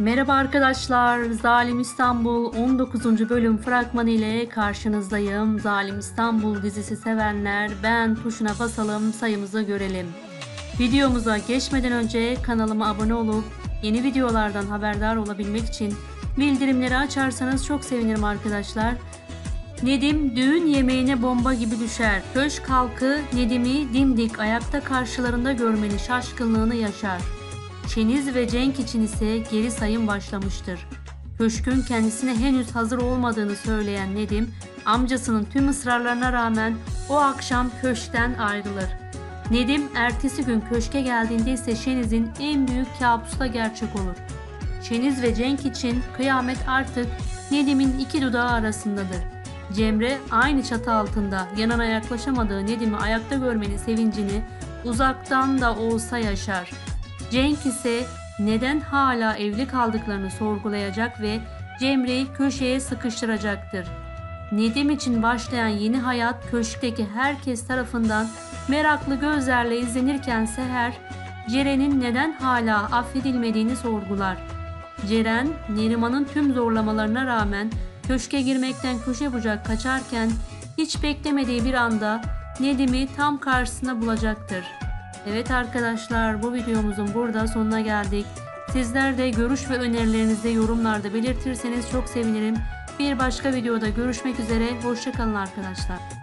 Merhaba arkadaşlar. Zalim İstanbul 19. bölüm fragmanı ile karşınızdayım. Zalim İstanbul dizisi sevenler ben tuşuna basalım sayımızı görelim. Videomuza geçmeden önce kanalıma abone olup yeni videolardan haberdar olabilmek için bildirimleri açarsanız çok sevinirim arkadaşlar. Nedim düğün yemeğine bomba gibi düşer. Köşk halkı Nedim'i dimdik ayakta karşılarında görmeni şaşkınlığını yaşar. Şeniz ve Cenk için ise geri sayım başlamıştır. Köşkün kendisine henüz hazır olmadığını söyleyen Nedim, amcasının tüm ısrarlarına rağmen o akşam köşkten ayrılır. Nedim ertesi gün köşke geldiğinde ise Şeniz'in en büyük kabusu da gerçek olur. Şeniz ve Cenk için kıyamet artık Nedim'in iki dudağı arasındadır. Cemre aynı çatı altında yanına yaklaşamadığı Nedim'i ayakta görmenin sevincini uzaktan da olsa yaşar. Cenk ise neden hala evli kaldıklarını sorgulayacak ve Cemre'yi köşeye sıkıştıracaktır. Nedim için başlayan yeni hayat köşkteki herkes tarafından meraklı gözlerle izlenirken Seher, Ceren'in neden hala affedilmediğini sorgular. Ceren, Neriman'ın tüm zorlamalarına rağmen köşke girmekten köşe bucak kaçarken hiç beklemediği bir anda Nedim'i tam karşısına bulacaktır. Evet arkadaşlar bu videomuzun burada sonuna geldik. Sizler de görüş ve önerilerinizi yorumlarda belirtirseniz çok sevinirim. Bir başka videoda görüşmek üzere. Hoşçakalın arkadaşlar.